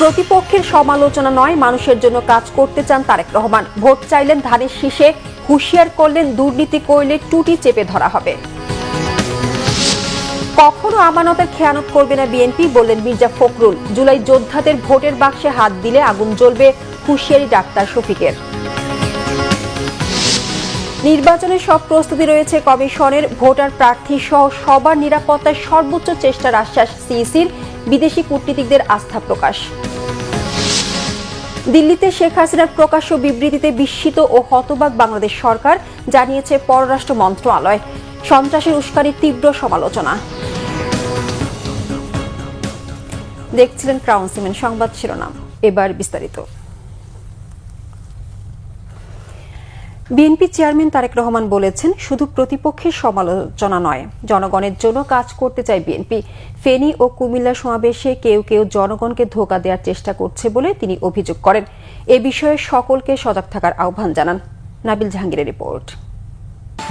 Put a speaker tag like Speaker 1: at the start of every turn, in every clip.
Speaker 1: প্রতিপক্ষের সমালোচনা নয়, মানুষের জন্য কাজ করতে চান তারেক রহমান। ভোট চাইলেন ধানের শীষে, হুঁশিয়ার করলেন দুর্নীতি করলে টুটি চেপে ধরা হবে। কখনো আমানতের খেয়ানত করবে না বিএনপি, বললেন মির্জা ফখরুল। জুলাই যোদ্ধাদের ভোটের বাক্সে হাত দিলে আগুন জ্বলবে হুঁশিয়ারি ডাক্তার শফিকের। নির্বাচনের সব প্রস্তুতি রয়েছে কমিশনের। ভোটার প্রার্থী সহ সবার নিরাপত্তায় সর্বোচ্চ চেষ্টার আশ্বাস সিইসির। বিদেশি কূটনীতিকদের আস্থা প্রকাশ। দিল্লিতে শেখ হাসিনার প্রকাশ্য বিবৃতিতে বিস্মিত ও হতবাক বাংলাদেশ সরকার জানিয়েছে পররাষ্ট্র মন্ত্রণালয়। সন্ত্রাসের উস্কানির তীব্র সমালোচনা। দেখছিলেন ক্রাউন সিমেন্ট সংবাদ শিরোনাম। এবার বিস্তারিত। বিএনপি চেয়ারম্যান তারেক রহমান বলেছেন, শুধু প্রতিপক্ষের সমালোচনা নয়, জনগণের জন্য কাজ করতে চায় বিএনপি। ফেনী ও কুমিল্লা সমাবেশে কেউ কেউ জনগণকে ধোকা দেওয়ার চেষ্টা করছে বলে তিনি অভিযোগ করেন। এ বিষয়ে সকলকে সজাগ থাকার আহ্বান জানান। নাবিল জাহাঙ্গীরের রিপোর্ট।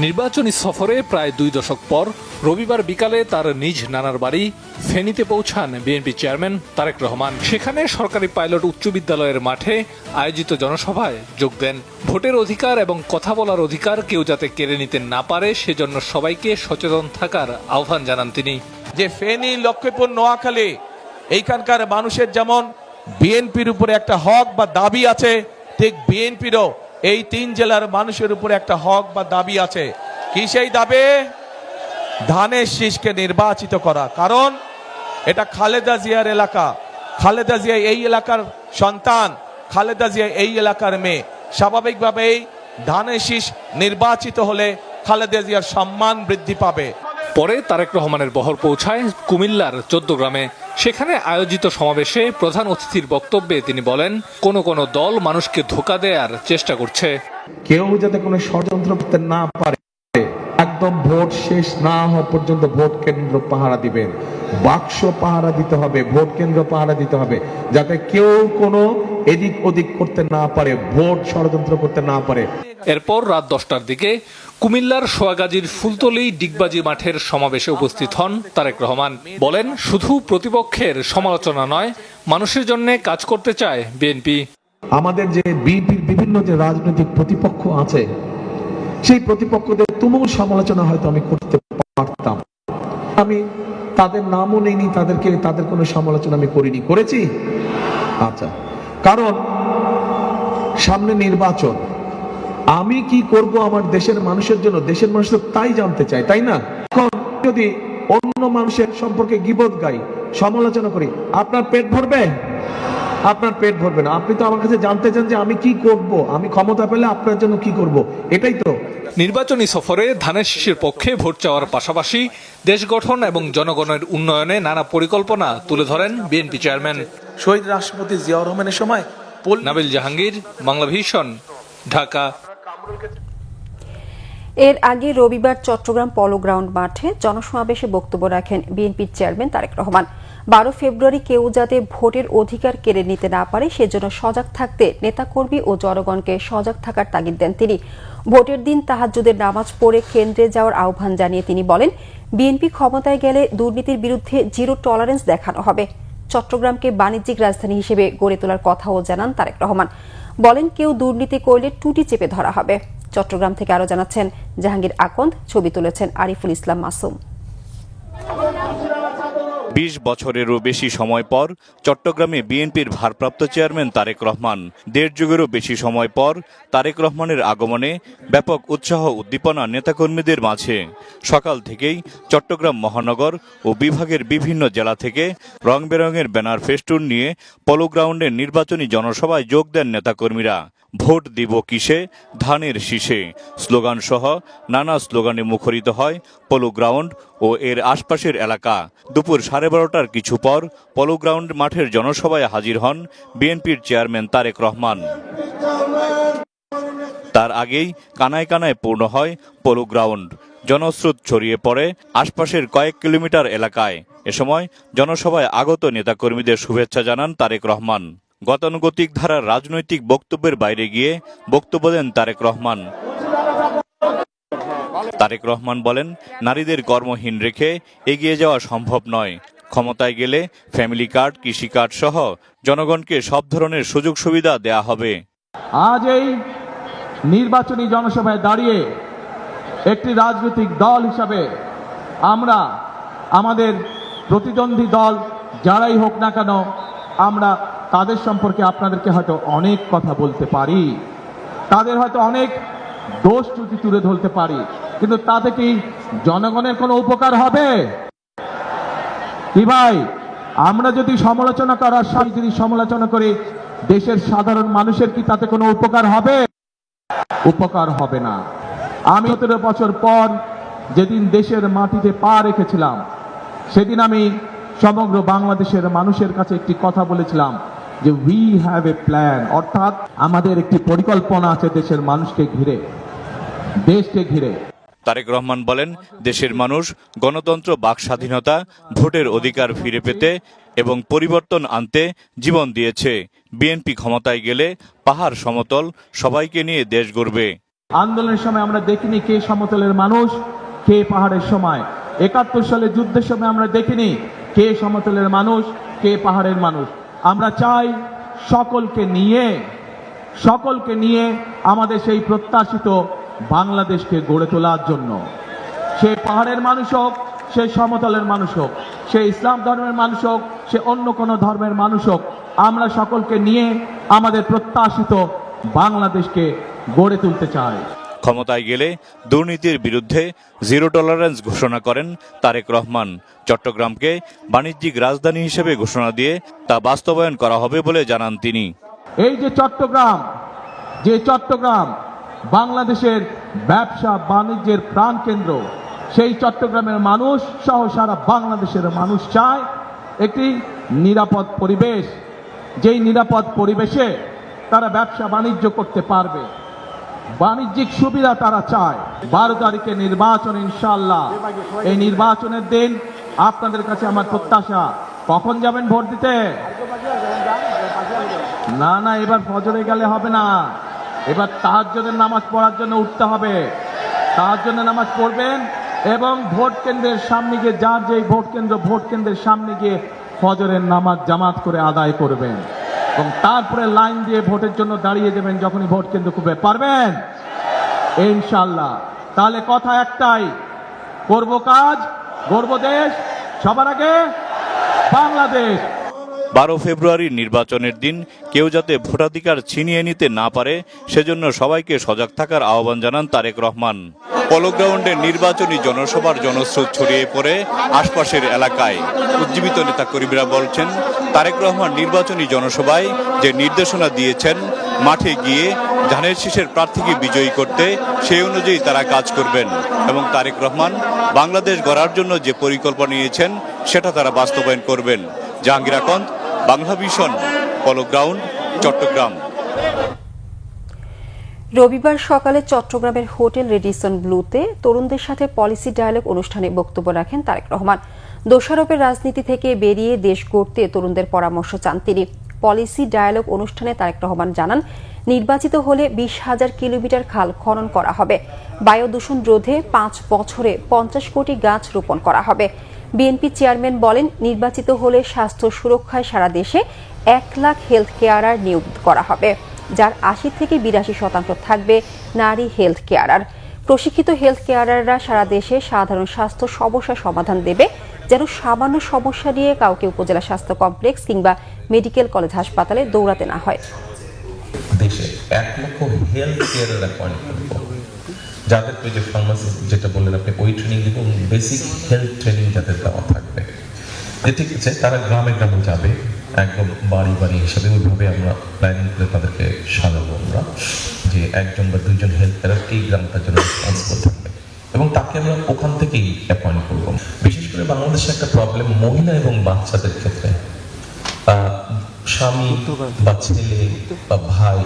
Speaker 2: নির্বাচনী সফরে প্রায় দুই দশক পর রবিবার বিকালে তার নিজ নানার বাড়ি ফেনীতে পৌঁছান বিএনপি চেয়ারম্যান তারেক রহমান। সেখানে সরকারি পাইলট উচ্চ বিদ্যালয়ের মাঠে আয়োজিত জনসভায় যোগ দেন। ভোটের অধিকার এবং কথা বলার অধিকার কেউ যাতে কেড়ে নিতে না পারে সেজন্য সবাইকে সচেতন থাকার আহ্বান জানান তিনি।
Speaker 3: যে ফেনী, লক্ষ্মীপুর, নোয়াখালী, এইখানকার মানুষের যেমন বিএনপির উপরে একটা হক বা দাবি আছে, ঠিক বিএনপিরও এই তিন জেলার মানুষের উপরে একটা হক বা দাবি আছে। কি সেই দাবি? ধানের শীষকে নির্বাচিত করা। কারণ এটা খালেদা জিয়ার এলাকা। খালেদা জিয়া এই এলাকার সন্তান, খালেদা জিয়া এই এলাকার মেয়ে। স্বাভাবিকভাবেই ধানের শীষ নির্বাচিত হলে খালেদা জিয়ার সম্মান বৃদ্ধি পাবে।
Speaker 2: পরে তারেক রহমানের বহর পৌঁছায় কুমিল্লার চোদ্দ গ্রামে। সেখানে আয়োজিত সমাবেশে প্রধান অতিথির বক্তব্যে তিনি বলেন কোন কোন দল মানুষকে ধোকা দেওয়ার চেষ্টা করছে।
Speaker 4: কেউ যাতে কোনো ষড়যন্ত্র করতে না পারে একদম ভোট শেষ না হওয়া পর্যন্ত ভোট কেন্দ্র পাহারা দিবেন। বাক্স পাহারা দিতে হবে ভোট কেন্দ্র পাহারা দিতে হবে যাতে কেউ কোনো এদিক ওদিক করতে না পারে ভোট ষড়যন্ত্র করতে না পারে।
Speaker 2: এরপর রাত দশটার দিকে কুমিল্লার সোয়াগাজীর ফুলতলি ডিগবাজি মাঠের সমাবেশে উপস্থিত হন তারেক রহমান। বলেন, শুধু প্রতিপক্ষের সমালোচনা নয়, মানুষের জন্য কাজ করতে চায় বিএনপি।
Speaker 4: আমাদের যে বিভিন্ন যে রাজনৈতিক প্রতিপক্ষ আছে, সেই প্রতিপক্ষদের তুমুল সমালোচনা হয়তো আমি করতে পারতাম। আমি তাদের নামও নেইনি, তাদেরকে, তাদের কোনো সমালোচনা আমি করিনি, করেছি? আচ্ছা কারণ সামনে নির্বাচন আমি কি করব আমার দেশের মানুষের জন্য? দেশের মানুষ তো তাই জানতে চায় তাই না? এখন যদি অন্য মানুষের সম্পর্কে গিবত গাই সমালোচনা করি আপনার পেট ভরবে? আপনার পেট ভরবে না। আপনি তো আমার কাছে জানতে চান যে আমি কি করব? আমি ক্ষমতা পেলে আপনার জন্য কি করব? এটাই তো।
Speaker 2: নির্বাচনী সফরে ধানের শীষের পক্ষে ভোট চাওয়ার পাশাপাশি দেশ গঠন এবং জনগণের উন্নয়নে নানা পরিকল্পনা তুলে ধরেন বিএনপি চেয়ারম্যান।
Speaker 3: শহীদ রাষ্ট্রপতি জিয়াউর রহমানের সময়
Speaker 2: নাবিল জাহাঙ্গীর বাংলা ভিশন ঢাকা।
Speaker 1: এর আগে রবিবার চট্টগ্রাম পলো গ্রাউন্ড মাঠে জনসমাবেশে বক্তব্য রাখেন বিএনপির চেয়ারম্যান তারেক রহমান। বারো ফেব্রুয়ারি কেউ যাতে ভোটের অধিকার কেড়ে নিতে না পারে, সেজন্য সজাগ থাকতে নেতাকর্মী ও জনগণকে সজাগ থাকার তাগিদ দেন তিনি। ভোটের দিন তাহাজুদের নামাজ পড়ে কেন্দ্রে যাওয়ার আহ্বান জানিয়ে তিনি বলেন, বিএনপি ক্ষমতায় গেলে দুর্নীতির বিরুদ্ধে জিরো টলারেন্স দেখানো হবে। চট্টগ্রামকে বাণিজ্যিক রাজধানী হিসেবে গড়ে তোলার কথাও জানান তারেক রহমান। বলেন কেউ দুর্নীতি করলে টুটি চেপে ধরা হবে। চট্টগ্রাম থেকে আরও জানাচ্ছেন জাহাঙ্গীর আকন্দ, ছবি তুলেছেন আরিফুল ইসলাম মাসুম।
Speaker 5: বিশ বছরেরও বেশি সময় পর চট্টগ্রামে বিএনপির ভারপ্রাপ্ত চেয়ারম্যান তারেক রহমান। দেড় যুগেরও বেশি সময় পর তারেক রহমানের আগমনে ব্যাপক উৎসাহ, উদ্দীপনা নেতাকর্মীদের মাঝে। সকাল থেকেই চট্টগ্রাম মহানগর ও বিভাগের বিভিন্ন জেলা থেকে রং বেরঙের ব্যানার ফেস্টুন নিয়ে পলো গ্রাউন্ডের নির্বাচনী জনসভায় যোগ দেন নেতাকর্মীরা। ভোট দিব কিসে? ধানের শীষে। স্লোগান সহ নানা স্লোগানে মুখরিত হয় পলো গ্রাউন্ড ও এর আশপাশের এলাকা। দুপুর সাড়ে বারোটার কিছু পর পলো গ্রাউন্ড মাঠের জনসভায় হাজির হন বিএনপির চেয়ারম্যান তারেক রহমান। তার আগেই কানায় কানায় পূর্ণ হয় পলো গ্রাউন্ড। জনস্রোত ছড়িয়ে পড়ে আশপাশের কয়েক কিলোমিটার এলাকায়। এ সময় জনসভায় আগত নেতাকর্মীদের শুভেচ্ছা জানান তারেক রহমান। গতানুগতিক ধারার রাজনৈতিক বক্তব্যের বাইরে গিয়ে বক্তব্য দেন তারেক রহমান। তারেক রহমান বলেন, নারীদের কর্মহীন রেখে এগিয়ে যাওয়া সম্ভব নয়। ক্ষমতায় গেলে ফ্যামিলি কার্ড, কৃষি কার্ড সহ জনগণকে সব ধরনের সুযোগ সুবিধা দেয়া হবে।
Speaker 3: আজ এই নির্বাচনী জনসভায় দাঁড়িয়ে একটি রাজনৈতিক দল হিসাবে আমরা, আমাদের প্রতিদ্বন্দ্বী দল যারাই হোক না কেন, আমরা তাদের সম্পর্কে আপনাদেরকে হয়তো অনেক কথা বলতে পারি। তাদের হয়তো অনেক দোষ ত্রুটি তুলে ধরতে পারি। কিন্তু তাতে কি জনগণের কোনো উপকার হবে? কি ভাই? আমরা যদি সমালোচনা করার সাথে যদি সমালোচনা করি, দেশের সাধারণ মানুষের কি তাতে কোনো উপকার হবে? উপকার হবে না। আমি সতেরো বছর পর যেদিন দেশের মাটিতে পা রেখেছিলাম, সেদিন আমি সমগ্র বাংলাদেশের মানুষের কাছে একটি কথা বলেছিলাম। যে উই হ্যাভ এ প্ল্যান অর্থাৎ আমাদের একটি পরিকল্পনা আছে দেশের মানুষকে ঘিরে দেশকে ঘিরে।
Speaker 5: তারেক রহমান বলেন দেশের মানুষ গণতন্ত্র বাক স্বাধীনতা ভোটের অধিকার ফিরে পেতে এবং পরিবর্তন আনতে জীবন দিয়েছে। বিএনপি ক্ষমতায় গেলে পাহাড় সমতল সবাইকে নিয়ে দেশ গড়বে।
Speaker 3: আন্দোলনের সময় আমরা দেখিনি কে সমতলের মানুষ কে পাহাড়ের সময়। একাত্তর সালে যুদ্ধের সময় আমরা দেখিনি কে সমতলের মানুষ কে পাহাড়ের মানুষ। আমরা চাই সকলকে নিয়ে সকলকে নিয়ে আমাদের সেই প্রত্যাশিত বাংলাদেশকে গড়ে তোলার জন্য। সে পাহাড়ের মানুষ হোক, সে সমতলের মানুষ হোক, সে ইসলাম ধর্মের মানুষ হোক, সে অন্য কোনো ধর্মের মানুষ হোক, আমরা সকলকে নিয়ে আমাদের প্রত্যাশিত বাংলাদেশকে গড়ে তুলতে চাই।
Speaker 5: ক্ষমতায় গেলে দুর্নীতির বিরুদ্ধে জিরো টলারেন্স ঘোষণা করেন তারেক রহমান। চট্টগ্রামকে বাণিজ্যিক রাজধানী হিসেবে ঘোষণা দিয়ে তা বাস্তবায়ন করা হবে বলে জানান তিনি।
Speaker 3: এই যে চট্টগ্রাম যে চট্টগ্রাম বাংলাদেশের ব্যবসা বাণিজ্যের প্রাণকেন্দ্র সেই চট্টগ্রামের মানুষ সহ সারা বাংলাদেশের মানুষ চায় একটি নিরাপদ পরিবেশ। যেই নিরাপদ পরিবেশে তারা ব্যবসা বাণিজ্য করতে পারবে। বাণিজ্যিক সুবিধা তারা চায়। বারো তারিখে নির্বাচন ইনশাল্লাহ এই নির্বাচনের দিন আপনাদের কাছে আমার প্রত্যাশা। কখন যাবেন ভোট দিতে? না না, এবার ফজরে গেলে হবে না। এবার তাহাজ্জুদের নামাজ পড়ার জন্য উঠতে হবে। তাহাজ্জুদের নামাজ পড়বেন এবং ভোট কেন্দ্রের সামনে গিয়ে, যার যেই ভোট কেন্দ্র, ভোট কেন্দ্রের সামনে গিয়ে ফজরের নামাজ জামাত করে আদায় করবেন। এবং তারপরে লাইন দিয়ে ভোটের জন্য দাঁড়িয়ে দেবেন যখনই ভোট কেন্দ্র খুবে পারবেন? ইনশাল্লাহ তাহলে কথা একটাই, করব কাজ গর্ব দেশ, সবার আগে বাংলাদেশ।
Speaker 5: বারো ফেব্রুয়ারির নির্বাচনের দিন কেউ যাতে ভোটাধিকার ছিনিয়ে নিতে না পারে, সেজন্য সবাইকে সজাগ থাকার আহ্বান জানান তারেক রহমান। পলো গ্রাউন্ডে নির্বাচনী জনসভার জনস্রোত ছড়িয়ে পড়ে আশপাশের এলাকায়। উজ্জীবিত নেতা কর্মীরা বলছেন তারেক রহমান নির্বাচনী জনসভায় যে নির্দেশনা দিয়েছেন, মাঠে গিয়ে ধানের শীষের প্রার্থীকে বিজয়ী করতে সেই অনুযায়ী তারা কাজ করবেন। এবং তারেক রহমান বাংলাদেশ গড়ার জন্য যে পরিকল্পনা নিয়েছেন, সেটা তারা বাস্তবায়ন করবেন। Jahangir Akand, Bangla vision, polo ground, Chattogram.
Speaker 1: রবিবার সকালে চট্টগ্রামের হোটেল রেডিসন ব্লুতে তরুণদের সাথে পলিসি ডায়ালগ অনুষ্ঠানে বক্তব্য রাখেন তারেক রহমান। দোষারোপের রাজনীতি থেকে বেরিয়ে দেশ গড়তে তরুণদের পরামর্শ চান তিনি। পলিসি ডায়ালগ অনুষ্ঠানে তারেক রহমান জানান, নির্বাচিত হলে বিশ হাজার কিলোমিটার খাল খনন করা হবে। বায়ু দূষণ রোধে পাঁচ বছরে পঞ্চাশ কোটি গাছ রোপণ করা হবে। বিএনপি চেয়ারম্যান বলেন, নির্বাচিত হলে স্বাস্থ্য সুরক্ষায় সারা দেশে এক লাখ হেলথ কেয়ারার নিয়োগ করা হবে, যার আশি থেকে বিরাশি শতাংশ থাকবে নারী হেলথ কেয়ারার প্রশিক্ষিত হেলথ কেয়ারাররা সারা দেশে সাধারণ স্বাস্থ্য সমস্যা সমাধান দেবে যেন সামান্য সমস্যা নিয়ে কাউকে উপজেলা স্বাস্থ্য কমপ্লেক্স কিংবা মেডিকেল কলেজ হাসপাতালে দৌড়াতে না হয়।
Speaker 6: দেশে এক লক্ষ করব যাদেরকে যে ফার্মাসি যেটা বললেন আপনি, ওই ট্রেনিং দিব বেসিক হেলথ ট্রেনিং যাদের দেওয়া থাকবে। যে ঠিক আছে, তারা গ্রামে গ্রামে যাবে, একদম বাড়ি বাড়ি হিসাবে ওইভাবে আমরা প্ল্যানিং করে তাদেরকে সাজাবো আমরা, যে একজন বা দুইজন হেলথ কেয়ার এই গ্রামটার জন্য রেসপন্সিবল থাকবে। এবং তাকে আমরা ওখান থেকেই অ্যাপয়েন্ট করব। করে বাংলাদেশে একটা প্রবলেম মহিলা এবং বাচ্চাদের ক্ষেত্রে। স্বামী বা ছেলে বা ভাই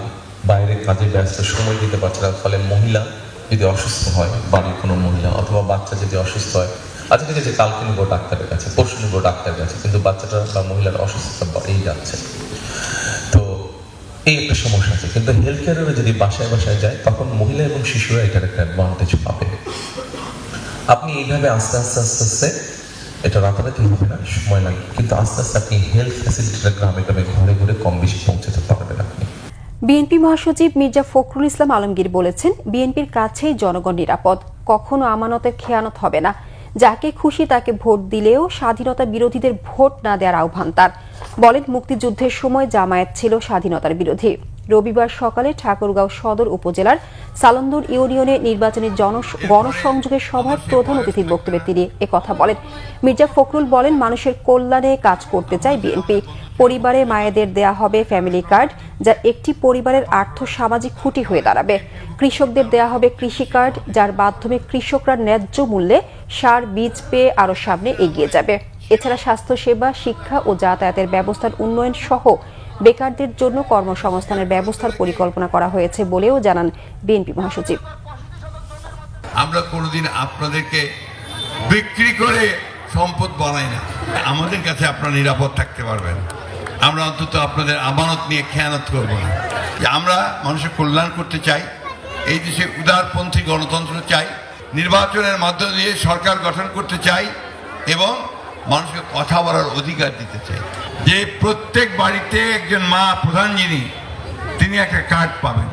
Speaker 6: বাইরে কাজে ব্যস্ত, সময় দিতে পারছে না, ফলে মহিলা যদি অসুস্থ হয়, বাড়ির কোনো মহিলা অথবা বাচ্চা যদি অসুস্থ হয় আচ্ছা ঠিক আছে, কালকে নিবো ডাক্তারের কাছে, পরশু নিবো ডাক্তারের কাছে, কিন্তু বাচ্চাটা বা মহিলার অসুস্থতা বেড়েই যাচ্ছে। তো এই একটা সমস্যা আছে। কিন্তু হেলথ কেয়ারের যদি বাসায় বাসায় যায়, তখন মহিলা এবং শিশুরা এটার একটা অ্যাডভান্টেজ পাবে। আপনি এইভাবে আস্তে আস্তে আস্তে আস্তে, এটা রাতারাতি হবে না, সময় লাগবে কিন্তু আস্তে আস্তে আপনি হেলথ ফ্যাসিলিটিটা গ্রামে গ্রামে, ঘরে ঘরে কম বেশি পৌঁছাতে পারবেন আপনি।
Speaker 1: বিএনপি মহাসচিব মির্জা ফখরুল ইসলাম আলমগীর বলেছেন, বিএনপির কাছেই জনগণ নিরাপদ। কখনো আমানতের খেয়ানত হবে না। যাকে খুশি তাকে ভোট দিলেও স্বাধীনতা বিরোধীদের ভোট না দেওয়ার আহ্বান তার। বলেন, মুক্তিযুদ্ধের সময় জামায়াত ছিল স্বাধীনতার বিরোধী। রবিবার সকালে ঠাকুরগাঁও সদর উপজেলার সালন্দর ইউনিয়নে নির্বাচনী গণসংযোগের সভায় প্রধান অতিথির বক্তব্যে তিনি একথা বলেন। মির্জা ফখরুল বলেন, মানুষের কল্যাণে কাজ করতে চায় বিএনপি। পরিবারে মায়েদের দেয়া হবে ফ্যামিলি কার্ড, যা একটি পরিবারের আর্থ সামাজিক খুঁটি হয়ে দাঁড়াবে। কৃষকদের দেয়া হবে কৃষি কার্ড, যার মাধ্যমে কৃষকরা ন্যায্য মূল্যে সার, বীজ পেয়ে আরও সামনে এগিয়ে যাবে। এছাড়া স্বাস্থ্যসেবা, শিক্ষা ও যাতায়াতের ব্যবস্থার উন্নয়ন সহ বেকারদের জন্য কর্মসংস্থানের ব্যবস্থার পরিকল্পনা করা হয়েছে বলেও জানান বিএনপি মহাসচিব।
Speaker 7: আমরা কোনোদিন আপনাদেরকে বিক্রি করে সম্পদ বানাই না। আমাদের কাছে আপনারা নিরাপদ থাকতে পারবেন। আমরা অন্তত আপনাদের আমানত নিয়ে খেয়ানত করব না। যে আমরা মানুষের কল্যাণ করতে চাই, এই দেশে উদারপন্থী গণতন্ত্র চাই, নির্বাচনের মধ্য দিয়ে সরকার গঠন করতে চাই এবং মানুষকে কথা বলার অধিকার দিতে চাই। যে প্রত্যেক বাড়িতে একজন মা প্রধান যিনি, তিনি একটা কার্ড পাবেন।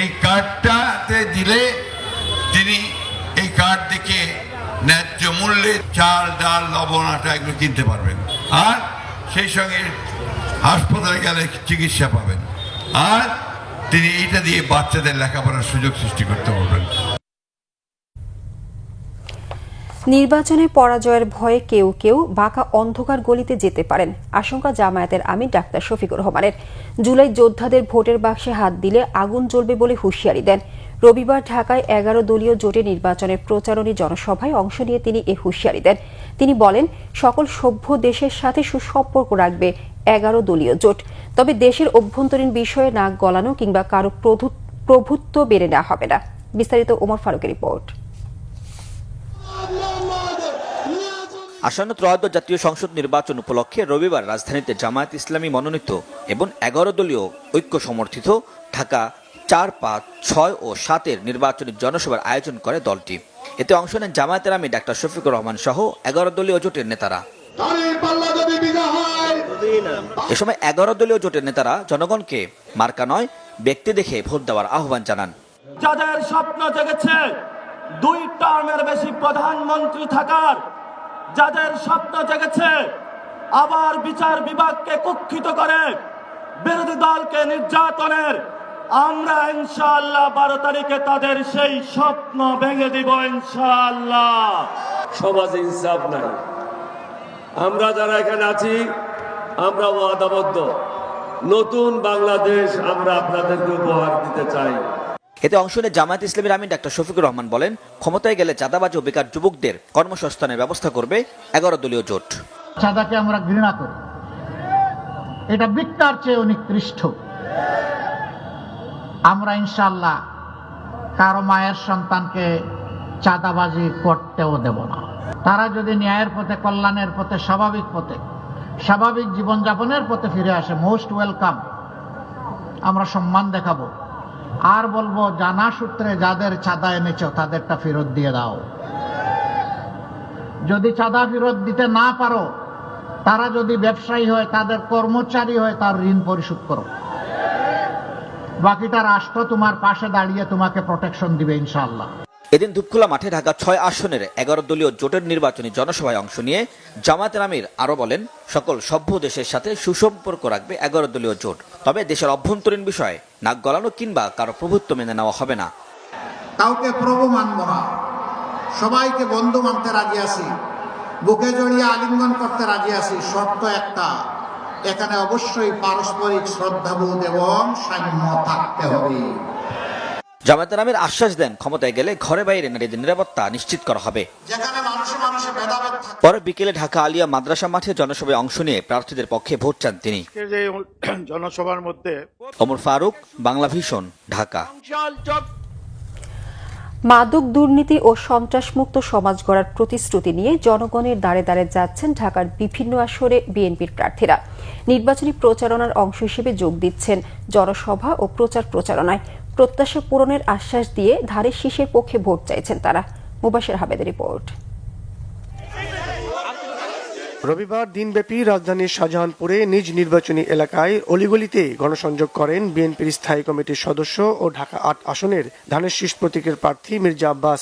Speaker 7: এই কার্ডটাতে দিলে তিনি এই কার্ড দেখে ন্যায্য মূল্যে চাল, ডাল, লবণ, আটা এগুলো কিনতে পারবেন। আর সেই সঙ্গে হাসপাতালে গেলে চিকিৎসা পাবেন। আর তিনি এটা দিয়ে বাচ্চাদের লেখাপড়ার সুযোগ সৃষ্টি করতে পারবেন।
Speaker 1: নির্বাচনে পরাজয়ের ভয়ে কেউ কেউ বাঁকা অন্ধকার গলিতে যেতে পারেন, আশঙ্কা জামায়াতের আমির ডাক্তার শফিকুর রহমানের। জুলাই যোদ্ধাদের ভোটের বাক্সে হাত দিলে আগুন জ্বলবে বলে হুঁশিয়ারি দেন। রবিবার ঢাকায় এগারো দলীয় জোটে নির্বাচনের প্রচারণী জনসভায় অংশ নিয়ে তিনি এ হুঁশিয়ারি দেন। তিনি বলেন, সকল সভ্য দেশের সাথে সুসম্পর্ক রাখবে এগারো দলীয় জোট। তবে দেশের অভ্যন্তরীণ বিষয়ে নাক গলানো কিংবা কারও প্রভু- প্রভুত্ব বেড়ে নেওয়া হবে না। বিস্তারিত ওমর ফারুকের রিপোর্ট।
Speaker 8: আসন্ন ত্রয়োদশ জাতীয় সংসদ নির্বাচন উপলক্ষে রবিবার রাজধানীতে জামায়াত ইসলামী মনোনীত এবং এগারো দলীয় ঐক্য সমর্থিত ঢাকা চার পাঁচ ছয় ও সাতের নির্বাচনী জনসভার আয়োজন করে দলটি। এতে অংশ নেন জামায়াতের আমি ডাক্তার শফিকুর রহমান সহ এগারো দলীয় জোটের নেতারা। এ সময় এগারো দলীয় জোটের নেতারা জনগণকে মার্কা নয় ব্যক্তি দেখে ভোট দেওয়ার আহ্বান জানান।
Speaker 9: যাদের স্বপ্ন জেগেছে দুই টার্মের বেশি প্রধানমন্ত্রী থাকার যাদের স্বপ্ন জেগেছে, আবার বিচার বিভাগকে কুক্ষিত করে বিরোধী দলকে নির্যাতনের, আমরা ইনশাআল্লাহ বারো তারিখে তাদের সেই স্বপ্ন ভেঙে দিব ইনশাআল্লাহ।
Speaker 10: সমাজে ইনসাফ নাই। আমরা যারা এখানে আছি, আমরা ওয়াদাবদ্ধ। নতুন বাংলাদেশ আমরা আপনাদেরকে উপহার দিতে চাই।
Speaker 8: এতে অংশ নিয়ে জামায়াত ইসলামীর আমিন ডাক্তার শফিকুর রহমান বলেন, ক্ষমতায় গেলে চাঁদাবাজ ও বেকার যুবকদের কর্মসংস্থানের ব্যবস্থা করবে এগারো দলীয় জোট।
Speaker 11: চাঁদাকে আমরা ঘৃণা করি। এটা বিক্তার চেয়ে অনিকৃষ্ট। আমরা ইনশাল্লাহ কারও মায়ের সন্তানকে চাঁদাবাজি করতেও দেব না। তারা যদি ন্যায়ের পথে, কল্যাণের পথে, স্বাভাবিক পথে, স্বাভাবিক জীবনযাপনের পথে ফিরে আসে মোস্ট ওয়েলকাম আমরা সম্মান দেখাবো। আর বলব, জানা সূত্রে যাদের চাঁদা এনেছ, তাদেরটা ফেরত দিয়ে দাও। যদি চাঁদা ফেরত দিতে না পারো, তারা যদি ব্যবসায়ী হয়, তাদের কর্মচারী হয়, তার ঋণ পরিশোধ করো। বাকিটা রাষ্ট্র তোমার পাশে দাঁড়িয়ে তোমাকে প্রোটেকশন দিবে, ইনশাআল্লাহ।
Speaker 8: এদিন ধূপখোলা মাঠে ঢাকা ছয় আসনের এগারো দলীয় জোটের নির্বাচনী জনসভায় অংশ নিয়ে জামায়াতের আমির আরও বলেন, সকল সভ্য দেশের সাথে সুসম্পর্ক রাখবে এগারো দলীয় জোট। তবে দেশের অভ্যন্তরীণ বিষয়ে নাক গলানো কিংবা কারও প্রভুত্ব মেনে নেওয়া হবে না।
Speaker 11: কাউকে প্রভু মানব না। সবাইকে বন্ধু মানতে রাজি আছি। বুকে জড়িয়ে আলিঙ্গন করতে রাজি আছি। শর্ত একটা, এখানে অবশ্যই পারস্পরিক শ্রদ্ধাবোধ এবং সাম্য থাকতে হবে।
Speaker 8: জামায়াতের আমির আশ্বাস দেন ক্ষমতায় গেলে ঘরে বাইরে নারীদের নিরাপত্তা নিশ্চিত করা হবে।
Speaker 11: যেখানে মানুষে মানুষে ভেদাভেদ থাকে।
Speaker 8: পরে বিকেলে ঢাকা আলিয়া মাদ্রাসা মাঠে জনসভায় অংশ নিয়ে প্রার্থীদের পক্ষে ভোট চান তিনি।
Speaker 10: জনসভার মধ্যে
Speaker 8: ওমর ফারুক বাংলা ভীষণ ঢাকা।
Speaker 1: মাদক দুর্নীতি ও সন্ত্রাসমুক্ত সমাজ গড়ার প্রতিশ্রুতি নিয়ে জনগণের দ্বারে দ্বারে যাচ্ছেন ঢাকার বিভিন্ন আসরে বিএনপির প্রার্থীরা। নির্বাচনী প্রচারণার অংশ হিসেবে যোগ দিচ্ছেন জনসভা ও প্রচার প্রচারণায়। প্রত্যাশা পূরণের আশ্বাস দিয়ে ধারে শীষের পক্ষে ভোট চাইছেন তারা। মুবাসের হাবেদের রিপোর্ট।
Speaker 12: রবিবার দিনব্যাপী রাজধানীর শাহজাহানপুরে নিজ নির্বাচনী এলাকায় অলিগলিতে গণসংযোগ করেন বিএনপির স্থায়ী কমিটির সদস্য ও ঢাকা আট আসনের ধানের শীষ প্রতীকের প্রার্থী মির্জা আব্বাস।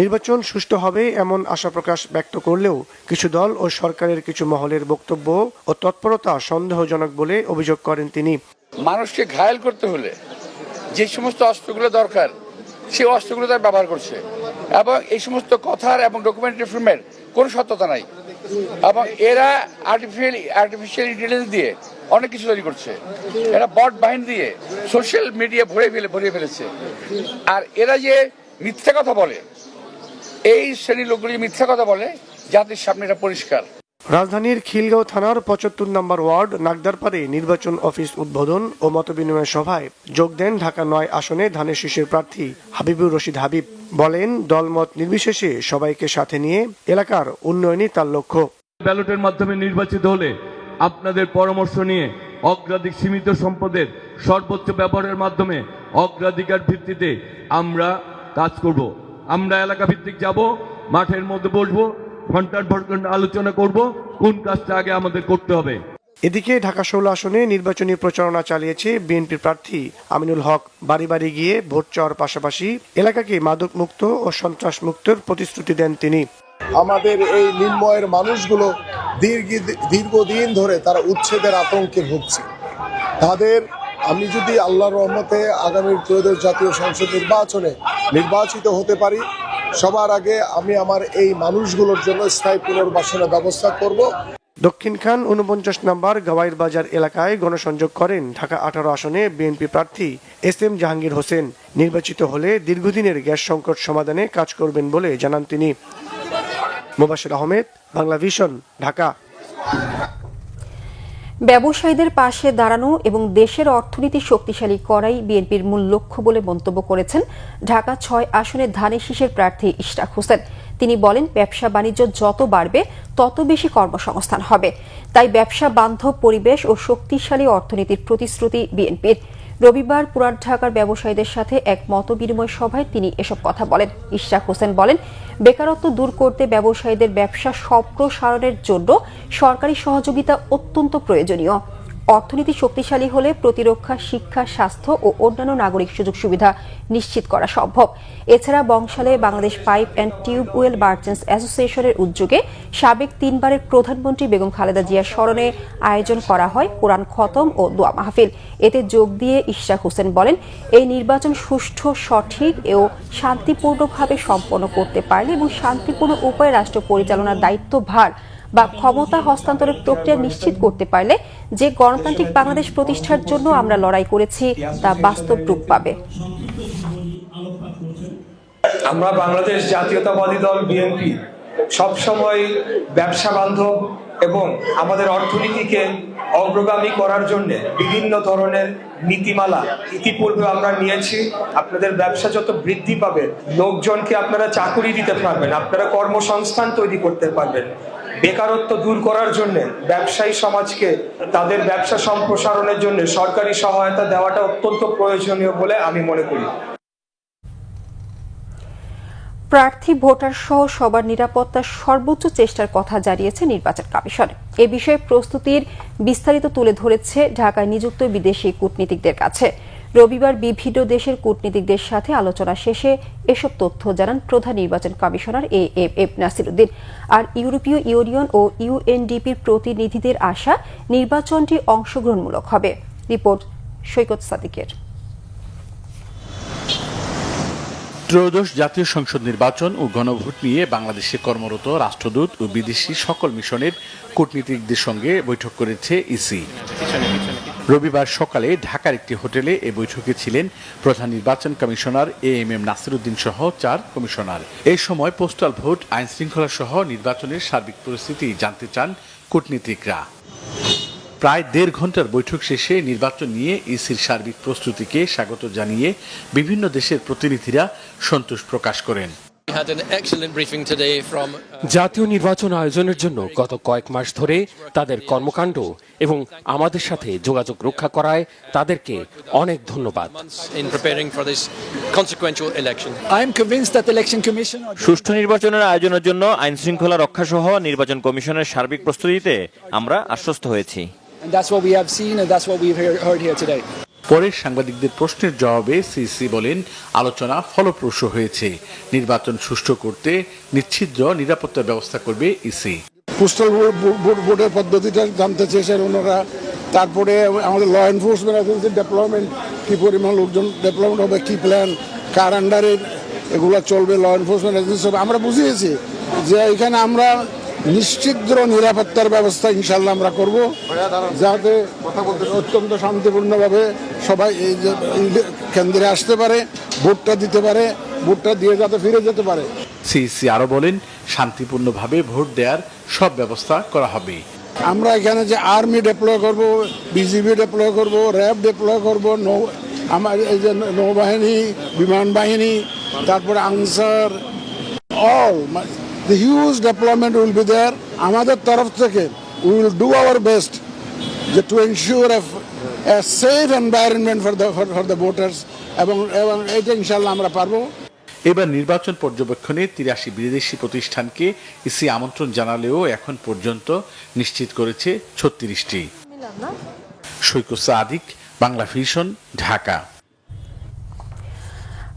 Speaker 12: নির্বাচন সুষ্ঠু হবে এমন আশা প্রকাশ ব্যক্ত করলেও কিছু দল ও সরকারের কিছু মহলের বক্তব্য ও তৎপরতা সন্দেহজনক বলে অভিযোগ করেন তিনি।
Speaker 13: মানুষকে ঘায়েল করতে হলে যে সমস্ত অস্ত্রগুলো দরকার, সেই অস্ত্রগুলো তারা ব্যবহার করছে। এবং এই সমস্ত কথার এবং ডকুমেন্টারি ফিল্মের কোনো সত্যতা নাই। এবং এরা আর্টিফিশিয়াল আর্টিফিশিয়াল ইন্টেলিজেন্স দিয়ে অনেক কিছু তৈরি করছে। এরা বট বাহিনী দিয়ে সোশ্যাল মিডিয়া ভরে ফেলে, ভরিয়ে ফেলেছে। আর এরা যে মিথ্যা কথা বলে, এই শ্রেণির লোকগুলি মিথ্যা কথা বলে, জাতির সামনে এটা পরিষ্কার।
Speaker 12: রাজধানীর খিলগাঁও থানার পঁচাত্তর নম্বর ওয়ার্ড নাগদারপাড়ে নির্বাচন অফিস উদ্বোধন ও মতবিনিময় সভায় যোগ দেন ঢাকা নয় আসনে ধানের শীষের প্রার্থী হাবিবুর রশিদ হাবিব। বলেন, দলমত নির্বিশেষে সবাইকে সাথে নিয়ে এলাকার উন্নয়নই তার লক্ষ্য।
Speaker 10: ব্যালটের মাধ্যমে নির্বাচিত হলে আপনাদের পরামর্শ নিয়ে অগ্রাধিক সীমিত সম্পদের সর্বোচ্চ ব্যবহারের মাধ্যমে অগ্রাধিকার ভিত্তিতে আমরা কাজ করব। আমরা এলাকা ভিত্তিক যাব, মাঠের মধ্যে বসবো ঘণ্টার পর ঘণ্টা আলোচনা করব কোন কাজটা আগে আমাদের করতে হবে।
Speaker 12: এদিকে ঢাকা ষোলো আসনে নির্বাচনী প্রচারণা চালিয়েছে বিএনপি প্রার্থী আমিনুল হক। বাড়ি বাড়ি গিয়ে ভোট চাওয়ার পাশাপাশি এলাকাকে মাদক মুক্ত ও সন্ত্রাস মুক্তর প্রতিশ্রুতি দেন তিনি।
Speaker 14: আমাদের এই নির্ময়ের মানুষগুলো দীর্ঘ দীর্ঘদিন ধরে তারা উচ্ছেদের আতঙ্কে ভুগছে। তাদের আমি যদি আল্লাহর রহমতে আগামী ত্রয়োদশ জাতীয় সংসদ নির্বাচনে নির্বাচিত হতে পারি সবার আগে আমি আমার এই মানুষগুলোর জন্য স্থায়ী পুনর্বাসনের ব্যবস্থা করব।
Speaker 12: দক্ষিণ খান উনপঞ্চাশ নম্বর গাওয়াইর বাজার এলাকায় গণসংযোগ করেন ঢাকা আঠারো আসনে বিএনপি প্রার্থী এস এম জাহাঙ্গীর হোসেন। নির্বাচিত হলে দীর্ঘদিনের গ্যাস সংকট সমাধানে কাজ করবেন বলে জানান তিনি। মোবাশির আহমেদ, বাংলা ভিশন, ঢাকা।
Speaker 1: ব্যবসায়ীদের পাশে দাঁড়ানো এবং দেশের অর্থনীতি শক্তিশালী করাই বিএনপির মূল লক্ষ্য বলে মন্তব্য করেছেন ঢাকা ছয় আসনে ধানের শীষের প্রার্থী ইশরাক হোসেন। তিনি বলেন, ব্যবসা বাণিজ্য যত বাড়বে, তত বেশি কর্মসংস্থান হবে। তাই ব্যবসা বান্ধব পরিবেশ ও শক্তিশালী অর্থনীতির প্রতিশ্রুতি বিএনপির। রবিবার পুরান ঢাকার ব্যবসায়ীদের সাথে এক মত বিনিময় সভায় তিনি এসব কথা বলেন। ইশরাক হোসেন বলেন, বেকারত্ব দূর করতে ব্যবসায়ীদের ব্যবসা সম্প্রসারণের জন্য সরকারি সহযোগিতা অত্যন্ত প্রয়োজনীয়। অর্থনীতি শক্তিশালী হলে প্রতিরক্ষা, শিক্ষা, স্বাস্থ্য ও অন্যান্য নাগরিক সুযোগ সুবিধা নিশ্চিত করা সম্ভব। এছাড়া বংশালে Bangladesh pipe and tubewell merchants অ্যাসোসিয়েশনের উদ্যোগে সাবেক তিনবারের প্রধানমন্ত্রী বেগম খালেদা জিয়ার স্মরণে আয়োজন করা হয় কোরআন খতম ও দোয়া মাহফিল। এতে যোগ দিয়ে ইশরাক হোসেন বলেন, এই নির্বাচন সুষ্ঠু, সঠিক ও শান্তিপূর্ণভাবে সম্পন্ন করতে পারলে এবং শান্তিপূর্ণ উপায়ে রাষ্ট্র পরিচালনার দায়িত্বভার বা ক্ষমতা হস্তান্তরের প্রক্রিয়া নিশ্চিত করতে পারলে যে গণতান্ত্রিক বাংলাদেশ প্রতিষ্ঠার জন্য আমরা লড়াই করেছি, তা বাস্তব রূপ পাবে।
Speaker 15: আমরা বাংলাদেশ জাতীয়তাবাদী দল, বিএনপি, সবসময় ব্যবসা বান্ধব এবং আমাদের অর্থনীতিকে অগ্রগামী করার জন্য বিভিন্ন ধরনের নীতিমালা ইতিপূর্বে আমরা নিয়েছি। আপনাদের ব্যবসা যত বৃদ্ধি পাবে, লোকজনকে আপনারা চাকুরি দিতে পারবেন, আপনারা কর্মসংস্থান তৈরি করতে পারবেন। বেকারত্ব দূর করার জন্য ব্যবসায়ী সমাজকে তাদের ব্যবসা সম্প্রসারণের জন্য সরকারি সহায়তা দেওয়াটা অত্যন্ত প্রয়োজনীয় বলে আমি মনে করি।
Speaker 1: প্রার্থী, ভোটার সহ সবার নিরাপত্তার সর্বোচ্চ চেষ্টার কথা জানিয়েছে নির্বাচন কমিশন। এ বিষয়ে প্রস্তুতির বিস্তারিত তুলে ধরেছে ঢাকায় নিযুক্ত বিদেশি কূটনীতিকদের কাছে। রবিবার বিভিন্ন দেশের কূটনীতিকদের সাথে আলোচনা শেষে এসব তথ্য জানান প্রধান নির্বাচন commissioner A M F Nasiruddin. আর ইউরোপীয় ইউনিয়ন ও ইউএনডিপির প্রতিনিধিদের আশা নির্বাচনটি অংশগ্রহণমূলক হবে। রিপোর্ট সৈকত সাদিকের।
Speaker 16: ত্রয়োদশ জাতীয় সংসদ নির্বাচন ও গণভোট নিয়ে বাংলাদেশে কর্মরত রাষ্ট্রদূত ও বিদেশি সকল মিশনের কূটনীতিকদের সঙ্গে বৈঠক করেছে ইসি। রবিবার সকালে ঢাকার একটি হোটেলে এ বৈঠকে ছিলেন প্রধান নির্বাচন commissioner A M M Nasiruddin সহ চার কমিশনার। এই সময় পোস্টাল ভোট আইন শৃঙ্খলা সহ নির্বাচনের সার্বিক পরিস্থিতি জানতে চান কূটনীতিকরা। প্রায় দেড় ঘণ্টার বৈঠক শেষে নির্বাচন নিয়ে ইসির সার্বিক প্রস্তুতিকে স্বাগত জানিয়ে বিভিন্ন দেশের প্রতিনিধিরা সন্তোষ প্রকাশ করেন।
Speaker 17: জাতীয় নির্বাচন আয়োজনের জন্য গত কয়েক মাস ধরে তাদের কর্মকাণ্ড এবং আমাদের সাথে যোগাযোগ রক্ষা করায় তাদেরকে অনেক ধন্যবাদ।
Speaker 5: সুষ্ঠু নির্বাচনের আয়োজনের জন্য আইন শৃঙ্খলা রক্ষা সহ নির্বাচন কমিশনের সার্বিক প্রস্তুতিতে আমরা আশ্বস্ত হয়েছি।
Speaker 16: পরে সাংবাদিকদের প্রশ্নের জবাবে সিসি বলেন, আলোচনা ফলপ্রসূ হয়েছে। নির্বাচন সুষ্ঠু করতে নিচ্ছিদ্র নিরাপত্তার ব্যবস্থা করবে ইসি।
Speaker 14: পোস্টাল বোর্ডের পদ্ধতিটা জানতে চেয়েছেন ওনারা। তারপরে আমাদের ল এনফোর্সমেন্ট এজেন্সির ডেভেলপমেন্ট কী পরিমাণ লোকজন ডেভেলপমেন্ট হবে, কী প্ল্যান কার আন্ডারে এগুলো চলবে ল এনফোর্সমেন্ট এজেন্সি আমরা বুঝিয়েছি যে এখানে আমরা নিশ্চিদ্র নিরাপত্তার ব্যবস্থা ইনশাল্লাহ আমরা করব যাতে অত্যন্ত শান্তিপূর্ণভাবে সবাই এই যে কেন্দ্রে আসতে পারে ভোটটা দিতে পারে ভোটটা দিয়ে যাতে ফিরে যেতে পারে।
Speaker 16: সিসি আরও বলেন শান্তিপূর্ণভাবে ভোট দেওয়ার সব ব্যবস্থা করা হবে।
Speaker 14: আমরা এখানে যে আর্মি ডেপ্লয় করব বিজিবি ডেপ্লয় করব র্যাব ডেপ্লয় করব নৌ আমার এই যে নৌবাহিনী বিমান বাহিনী তারপরে Ansar all the huge development will be there আমাদের তরফ থেকে we will do our best যে to ensure safe environment for the for the voters এবং এবং এটা ইনশাল্লাহ আমরা পারব।
Speaker 16: এবার নির্বাচন পর্যবেক্ষণে তিরাশি বিদেশি প্রতিষ্ঠানকে ইসি আমন্ত্রণ জানালেও এখন পর্যন্ত নিশ্চিত করেছে ছত্রিশটি। সৈকত সাদিক বাংলা ভিশন ঢাকা।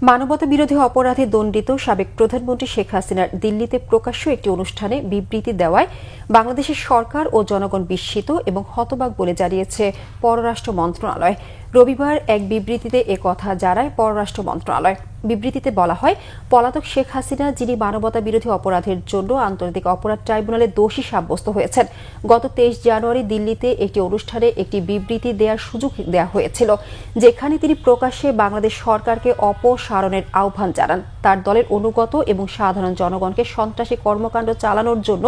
Speaker 1: মানবতা বিরোধী অপরাধে দণ্ডিত সাবেক প্রধানমন্ত্রী শেখ হাসিনার দিল্লিতে প্রকাশ্য একটি অনুষ্ঠানে বিবৃতি দেওয়ায় বাংলাদেশের সরকার ও জনগণ বিস্মিত এবং হতবাক বলে জানিয়েছে পররাষ্ট্র মন্ত্রণালয়। রবিবার এক বিবৃতিতে কথা জানায় পররাষ্ট্র মন্ত্রণালয়। বিবৃতিতে বলা হয়, পলাতক শেখ হাসিনা, যিনি মানবতা বিরোধী অপরাধের জন্য আন্তর্জাতিক অপরাধ ট্রাইব্যুনালে দোষী সাব্যস্ত হয়েছেন, গত তেইশ জানুয়ারি দিল্লিতে একটি অনুষ্ঠানে একটি বিবৃতি দেওয়ার সুযোগ দেওয়া হয়েছিল, যেখানে তিনি প্রকাশ্যে বাংলাদেশ সরকারকে অপসারণের আহ্বান জানান। তার দলের অনুগত এবং সাধারণ জনগণকে সন্ত্রাসী কর্মকাণ্ড চালানোর জন্য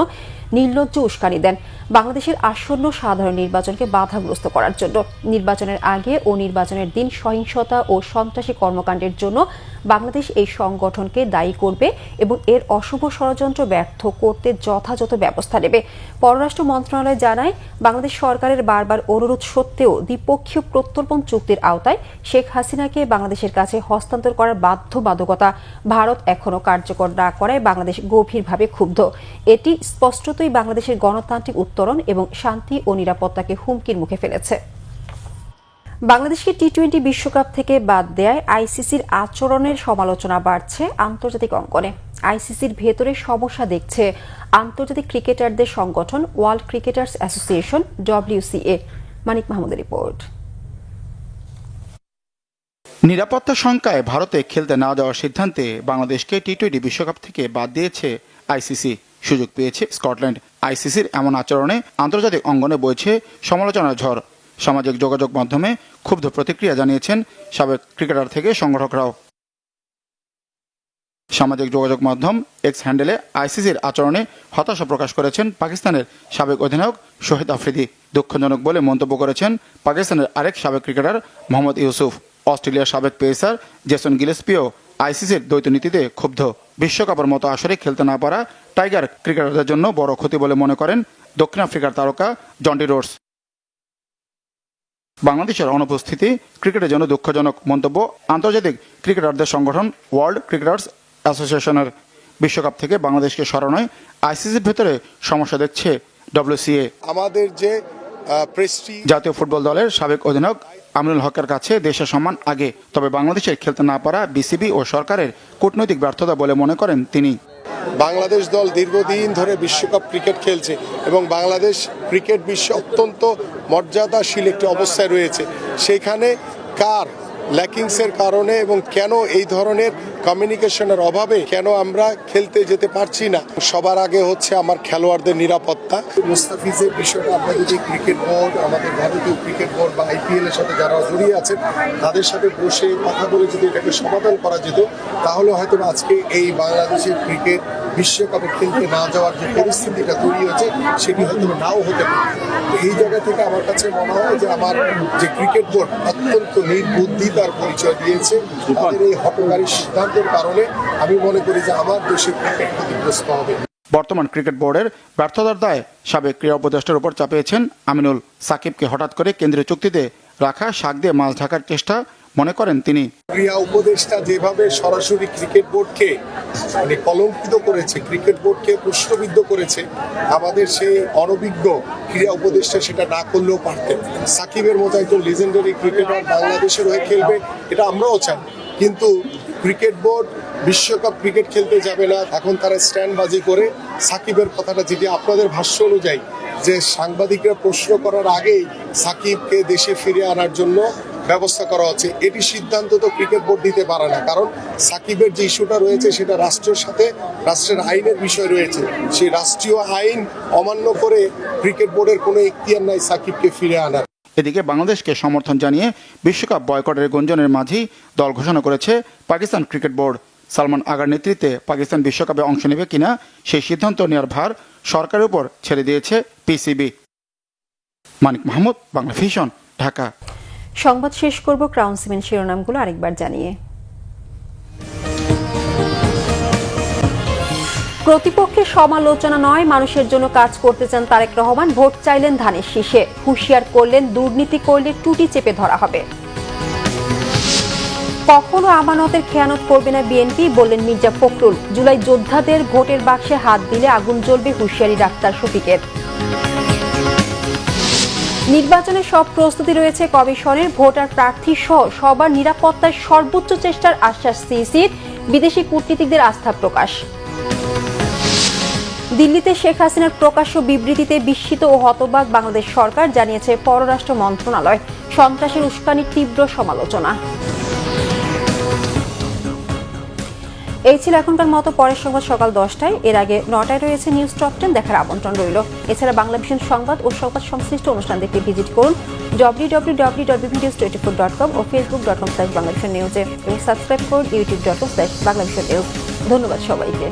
Speaker 1: নির্লজ্জ উস্কানি দেন বাংলাদেশের আসন্ন সাধারণ নির্বাচনকে বাধাগ্রস্ত করার জন্য। নির্বাচনের আগে ও নির্বাচনের দিন সহিংসতা ও সন্ত্রাসী কর্মকাণ্ডের জন্য বাংলাদেশ এই সংগঠনকে দায়ী করবে এবং এর অশুভ ষড়যন্ত্র ব্যর্থ করতে যথাযথ ব্যবস্থা নেবে। পররাষ্ট্র মন্ত্রণালয় জানায়, বাংলাদেশ সরকারের বারবার অনুরোধ সত্ত্বেও দ্বিপক্ষীয় প্রত্যর্পণ চুক্তির আওতায় শেখ হাসিনাকে বাংলাদেশের কাছে হস্তান্তর করার বাধ্যবাধকতা ভারত এখনও কার্যকর না করায় বাংলাদেশ গভীরভাবে ক্ষুব্ধ। এটি স্পষ্টতই বাংলাদেশের গণতান্ত্রিক উত্তরণ এবং শান্তি ও নিরাপত্তাকে হুমকির মুখে ফেলেছে। বাংলাদেশকে টি টোয়েন্টি বিশ্বকাপ থেকে বাদ দেয় আইসিসির আচরণের সমালোচনা বাড়ছে আন্তর্জাতিক অঙ্গনে। আইসিসির ভেতরে সমস্যা দেখছে আন্তর্জাতিক ক্রিকেটারদের সংগঠন world cricketers association WCA Manik মাহমুদের রিপোর্ট।
Speaker 18: নিরাপত্তা শঙ্কায় ভারতে খেলতে না দেওয়ার সিদ্ধান্তে বাংলাদেশকে টি টোয়েন্টি বিশ্বকাপ থেকে বাদ দিয়েছে আইসিসি। সুযোগ পেয়েছে স্কটল্যান্ড। আইসিসির এমন আচরণে আন্তর্জাতিক অঙ্গনে বইছে সমালোচনার ঝড়। সামাজিক যোগাযোগ মাধ্যমে ক্ষুব্ধ প্রতিক্রিয়া জানিয়েছেন সাবেক ক্রিকেটার থেকে সংগঠকরাও। সামাজিক যোগাযোগ মাধ্যম এক্স হ্যান্ডেলে আইসিসির আচরণে হতাশা প্রকাশ করেছেন পাকিস্তানের সাবেক অধিনায়ক শহীদ আফ্রিদি। দুঃখজনক বলে মন্তব্য করেছেন পাকিস্তানের আরেক সাবেক ক্রিকেটার মোহাম্মদ ইউসুফ। অস্ট্রেলিয়ার সাবেক পেসার জেসন গিলেসপিও আইসিসির দ্বৈত নীতিতে ক্ষুব্ধ। বিশ্বকাপের মতো আসরে খেলতে না পারা টাইগার ক্রিকেটারদের জন্য বড় ক্ষতি বলে মনে করেন দক্ষিণ আফ্রিকার তারকা জন্টি রোডস। বাংলাদেশের অনুপস্থিতি ক্রিকেটের জন্য দুঃখজনক মন্তব্য আন্তর্জাতিক ক্রিকেটারদের সংগঠন ওয়ার্ল্ড ক্রিকেটার্স অ্যাসোসিয়েশনের বিশ্বকাপ থেকে বাংলাদেশকে সরানোয় আইসিসির ভেতরে সমস্যা দেখছে ডব্লিউসিএ।
Speaker 14: আমাদের যে
Speaker 18: জাতীয় ফুটবল দলের সাবেক অধিনায়ক আমিনুল হকের কাছে দেশের সম্মান আগে তবে বাংলাদেশের খেলতে না পারা বিসিবি ও সরকারের কূটনৈতিক ব্যর্থতা বলে মনে করেন তিনি।
Speaker 14: বাংলাদেশ দল দীর্ঘদিন ধরে বিশ্বকাপ ক্রিকেট খেলছে এবং বাংলাদেশ ক্রিকেট বিশ্বে অত্যন্ত মর্যাদাশীল একটি অবস্থায় রয়েছে। সেখানে কার ল্যাকিংসের কারণে এবং কেন এই ধরনের কমিউনিকেশনের অভাবে কেন আমরা খেলতে যেতে পারছি না? সবার আগে হচ্ছে আমার খেলোয়াড়দের নিরাপত্তা। মুস্তাফিজের বিষয়টা আমরা যদি ক্রিকেট বোর্ড আমাদের ভারতীয় ক্রিকেট বোর্ড বা আইপিএল এর সাথে যারা জড়িয়ে আছেন তাদের সাথে বসে কথা বলে যদি এটাকে সমাধান করা যেত তাহলে হয়তো আজকে এই বাংলাদেশের ক্রিকেট বিশ্বকাপে খেলতে না যাওয়ার যে পরিস্থিতিটা তৈরি হয়েছে সেটি হয়তো নাও হতে পারে। এই জায়গা থেকে আমার কাছে মনে হয় যে আমার যে ক্রিকেট বোর্ড অত্যন্ত নির্বুদ্ধিতার পরিচয় দিয়েছে তাদের এই হটকারী সিদ্ধান্তের কারণে আমি মনে করি যে আমার দেশের ক্রিকেট ক্ষতিগ্রস্ত হবে।
Speaker 18: বর্তমান ক্রিকেট বোর্ডের ব্যর্থতার দায় সাবেক ক্রীড়া উপদেষ্টার উপর চাপিয়েছেন আমিনুল সাকিবকে। হঠাৎ করে কেন্দ্রীয় চুক্তিতে রাখা শাক দিয়ে মাছ ঢাকার চেষ্টা মনে করেন তিনি।
Speaker 14: ক্রীড়া উপদেষ্টা যেভাবে সরাসরি ক্রিকেট বোর্ডকে মানে কলঙ্কিত করেছে ক্রিকেট বোর্ডকে প্রশ্নবিদ্ধ করেছে আমাদের সেই অনভিজ্ঞ ক্রীড়া উপদেষ্টা সেটা না করলেও পারতেন। সাকিবের মতো একজন লিজেন্ডারি ক্রিকেটার বাংলাদেশের হয়ে খেলবে এটা আমরাও চাই। কিন্তু ক্রিকেট বোর্ড বিশ্বকাপ ক্রিকেট খেলতে যাবে না। এখন তারা স্ট্যান্ডবাজি করে সাকিবের কথাটা যেটি আপনাদের ভাষ্য অনুযায়ী, যে সাংবাদিকরা প্রশ্ন করার আগেই সাকিবকে দেশে ফিরে আনার জন্য ব্যবস্থা করা হচ্ছে। এটি সিদ্ধান্ত তো ক্রিকেট বোর্ড দিতে পারে না, কারণ সাকিবের যে ইস্যুটা রয়েছে সেটা রাষ্ট্রের সাথে, রাষ্ট্রের আইনের বিষয় রয়েছে। সেই রাষ্ট্রীয় আইন অমান্য করে ক্রিকেট বোর্ডের কোনো এখতিয়ার নাই সাকিবকে ফিরে আনার।
Speaker 18: এদিকে বাংলাদেশকে সমর্থন জানিয়ে বিশ্বকাপ বয়কটের গুঞ্জনের মাঝেই দল ঘোষণা করেছে পাকিস্তান ক্রিকেট বোর্ড। সালমান আগার নেতৃত্বে পাকিস্তান বিশ্বকাপে অংশ নেবে কিনা সেই সিদ্ধান্ত নেওয়ার ভার সরকারের উপর ছেড়ে দিয়েছে পিসিবি। মানিক মাহমুদ, বাংলা ভিশন, ঢাকা।
Speaker 1: সংবাদ শেষ করব, ক্রাউন সিমেন্ট শিরোনামগুলো আরেকবার জানিয়ে। প্রতিপক্ষের সমালোচনা নয়, মানুষের জন্য কাজ করতে চান তারেক রহমান, ভোট চাইলেন ধানের শীষে। হুঁশিয়ার করলেন, দুর্নীতি করলে টুটি চেপে ধরা হবে। কখনো আমানতের খেয়ানত করবে না বিএনপি, বললেন মির্জা ফখরুল। জুলাই যোদ্ধাদের ভোটের বাক্সে হাত দিলে আগুন জ্বলবে হুঁশিয়ারি ডাক্তার শফিকের। নির্বাচনের সব প্রস্তুতি রয়েছে কমিশনের, ভোটার প্রার্থী সহ সবার নিরাপত্তার সর্বোচ্চ চেষ্টার আশ্বাস সিইসির। বিদেশি কূটনীতিকদের আস্থা প্রকাশ। দিল্লিতে শেখ হাসিনার প্রকাশ্য বিবৃতিতে বিস্মিত ও হতবাক বাংলাদেশ সরকার জানিয়েছে পররাষ্ট্র মন্ত্রণালয়। সন্ত্রাসের উস্কানির তীব্র সমালোচনা। এই ছিল এখনকার মতো পরের সংবাদ সকাল দশটায়। এর আগে নটায় রয়েছে নিউজ টপ টেন দেখার আমন্ত্রণ রইল। এছাড়া বাংলা ভিশন সংবাদ ও সংবাদ সংশ্লিষ্ট অনুষ্ঠান দেখতে ভিজিট করুন W W W dot news twenty four dot com ও Facebook dot com slash Bangla vision নিউজে এবং সাবস্ক্রাইব করুন YouTube dot com slash Bangla vision news ধন্যবাদ সবাইকে।